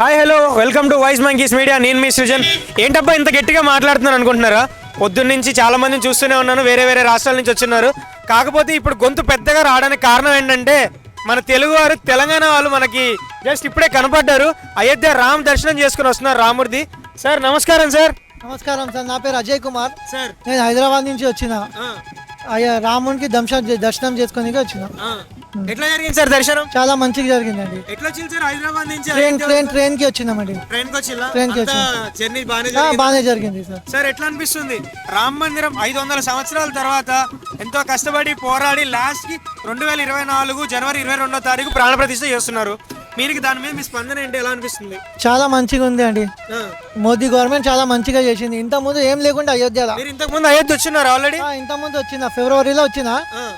Hi hello welcome to Voice Monkeys Media నేను మీ సృజన్. ఏంటబ్బా ఇంత గట్టిగా మాట్లాడుతున్నాను అనుకుంటున్నారా? పొద్దున్న నుంచి చాలా మందిని చూస్తూనే ఉన్నాను. వేరే వేరే రాష్ట్రాల నుంచి వచ్చిన్నారు. కాకపోతే ఇప్పుడు గొంతు పెద్దగా రావడానికి కారణం ఏంటంటే మన తెలుగు వారు తెలంగాణ వాళ్ళు మనకి జస్ట్ ఇప్పుడే కనపడ్డారు. అయోధ్య రామ్ దర్శనం చేసుకుని వస్తున్నారు రాముడిది. సార్ నమస్కారం సార్. నమస్కారం సార్. నా పేరు అజయ్ కుమార్. సార్. నేను హైదరాబాద్ నుంచి వచ్చిన. అయ్యా రామునికి దర్శనం దర్శనం చేసుకొని వచ్చిన. ఎట్లా జరిగింది సార్ దర్శనం? చాలా మంచిగా జరిగిందండి. ఎట్లా వచ్చింది సార్ హైదరాబాద్ నుంచి? ట్రైన్ ట్రైన్ ట్రైన్కి వచ్చినామండి. ట్రైన్కి వచ్చిందా? ట్రైన్కి అంతా జర్నీ బాగానే ఆ, జరిగిందా? బాగానే జరిగింది సార్. సార్ ఎట్లా అనిపిస్తుంది? రామ మందిరం ఐదు వందల సంవత్సరాల తర్వాత ఎంతో కష్టపడి పోరాడి లాస్ట్కి రెండు వేల ఇరవై నాలుగు జనవరి ఇరవై రెండో తారీఖు ప్రాణప్రతిష్ఠ చేస్తున్నారు. మీకు దాని మీద మీ స్పందన ఏంటి? ఎలా అనిపిస్తుంది? చాలా మంచిగా ఉంది అండి. మోదీ గవర్నమెంట్ చాలా మంచిగా చేసింది. ఇంత ముందు ఏం లేకుండా అయోధ్యలో మీరు ఇంతకు ముందు అయోధ్య వచ్చినారు ఆల్రెడీ ఇంత ముందు వచ్చిన. ఫిబ్రవరిలో వచ్చిన.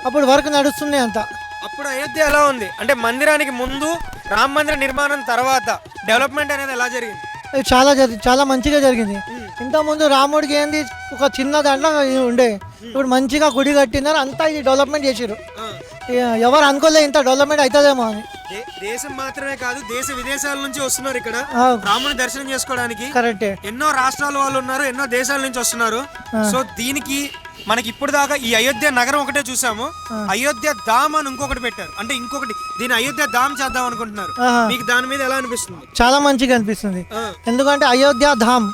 అప్పుడు వర్క్ నడుస్తుంది అంత. అప్పుడు అయోధ్య ఎలా ఉంది? అంటే మందిరానికి ముందు రామ మందిర నిర్మాణం తర్వాత డెవలప్మెంట్ అనేది ఎలా జరిగింది? ఇది చాలా జరి చాలా మంచిగా జరిగింది. ఇంత ముందు రాముడికి ఏంది? ఒక చిన్న దాంట్లో ఉండే. ఇప్పుడు మంచిగా గుడి కట్టినారు అంతా ఇది డెవలప్మెంట్ చేసారు ఎవరు అనుకోలే ఇంత డెవలప్మెంట్ అవుతుందేమో అని. దేశం మాత్రమే కాదు దేశ విదేశాల నుంచి వస్తున్నారు ఇక్కడ. రాముని దర్శనం చేసుకోవడానికి కరెక్టే. ఎన్నో రాష్ట్రాల వాళ్ళు ఉన్నారు ఎన్నో దేశాల నుంచి వస్తున్నారు. సో దీనికి మనకి ఇప్పుడు దాకా ఈ అయోధ్య నగరం ఒకటే చూసాము. అయోధ్య ధామ్ అని ఇంకొకటి పెట్టారు. అంటే ఇంకొకటి దీని అయోధ్య ధామ్ చేద్దాం అనుకుంటున్నారు. మీకు దాని మీద ఎలా అనిపిస్తుంది? చాలా మంచిగా అనిపిస్తుంది. ఎందుకంటే అయోధ్య ధామ్.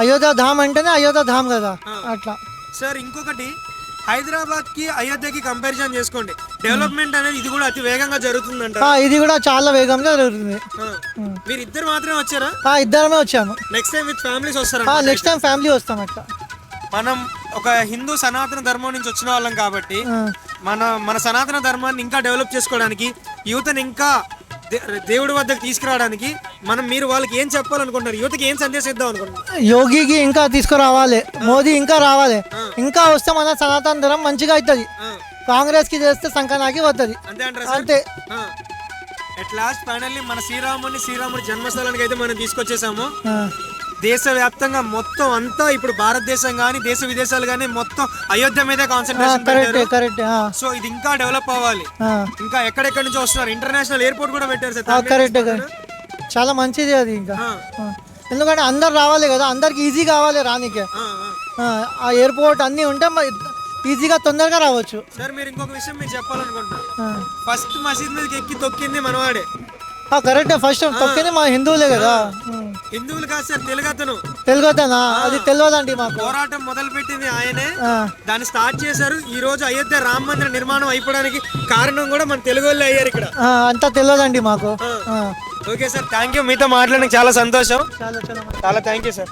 అయోధ్య ధామ్ అంటేనే అయోధ్య ధామ్ కదా. అట్లా. సార్ ఇంకొకటి హైదరాబాద్కి అయోధ్యకి కంపారిజన్ చేసుకోండి. డెవలప్మెంట్ అనేది ఇది కూడా అతి వేగంగా జరుగుతుందంట ఇది కూడా చాలా వేగంగా జరుగుతుంది. మీరు ఇద్దరు మాత్రమే వచ్చారా? ఆ, ఇద్దరమే వచ్చాము. నెక్స్ట్ టైం విత్ ఫ్యామిలీస్ వస్తారా? నెక్స్ట్ టైం ఫ్యామిలీ వస్తాం అట్లా. మనం ఒక హిందూ సనాతన ధర్మం నుంచి వచ్చిన వాళ్ళం కాబట్టి మన మన సనాతన ధర్మాన్ని ఇంకా డెవలప్ చేసుకోవడానికి యువతని ఇంకా దేవుడి వద్దకు తీసుకురావడానికి మనం మీరు వాళ్ళకి ఏం చెప్పాలనుకుంటున్నారు? యువతకి ఏం సందేశం ఇద్దాం అనుకుంటున్నారు యోగికి ఇంకా తీసుకురావాలి. మోదీ ఇంకా రావాలి. ఇంకా వస్తే మన సనాతన ధర్మం మంచిగా అవుతుంది. కాంగ్రెస్కి చేస్తే సంకనాకి వస్తుంది. అంతే అట్ లాస్ట్ ఫైనల్లీ మన శ్రీరాముని శ్రీరాముడి జన్మస్థలానికి అయితే మనం తీసుకొచ్చేసాము. దేశవ్యాప్తంగా మొత్తం అంతా ఇప్పుడు భారతదేశం కానీ దేశ విదేశాలు కానీ మొత్తం అయోధ్య మీదే కాన్సన్ట్రేషన్ పెట్టారు. సో ఇది ఇంకా డెవలప్ అవ్వాలి. ఇంకా ఎక్కడెక్కడి నుంచి వస్తున్నారు? ఇంటర్నేషనల్ ఎయిర్పోర్ట్ కూడా పెట్టారు సార్. కరెక్టే చాలా మంచిది అది ఇంకా. ఎందుకంటే అందరు రావాలి కదా అందరికి ఈజీ కావాలి రానికే. ఆ, ఎయిర్పోర్ట్ అన్నీ ఉంటే ఈజీగా తొందరగా రావచ్చు. సార్ మీరు ఇంకొక విషయం మీకు చెప్పాలనుకుంటున్నారు ఆ. ఫస్ట్ మసీద్ మీదకి ఎక్కి తొక్కింది మనవాడే. కరెక్టే ఫస్ట్ తొక్కింది మా హిందువులే కదా. హిందువులు కాదు సార్ తెలుగు అతను తెలుగుతానా అది తెలియదండి మాకు. పోరాటం మొదలు పెట్టింది ఆయనే దాన్ని స్టార్ట్ చేశారు. ఈ రోజు అయోధ్య రామ మందిర నిర్మాణం అయిపోవడానికి కారణం కూడా మన తెలుగు వాళ్ళే అయ్యారు ఇక్కడ. అంతా తెలియదండి మాకు. ఓకే సార్ థ్యాంక్ యూ మీతో మాట్లాడడానికి చాలా సంతోషం. చాలా చాలా థ్యాంక్ యూ సార్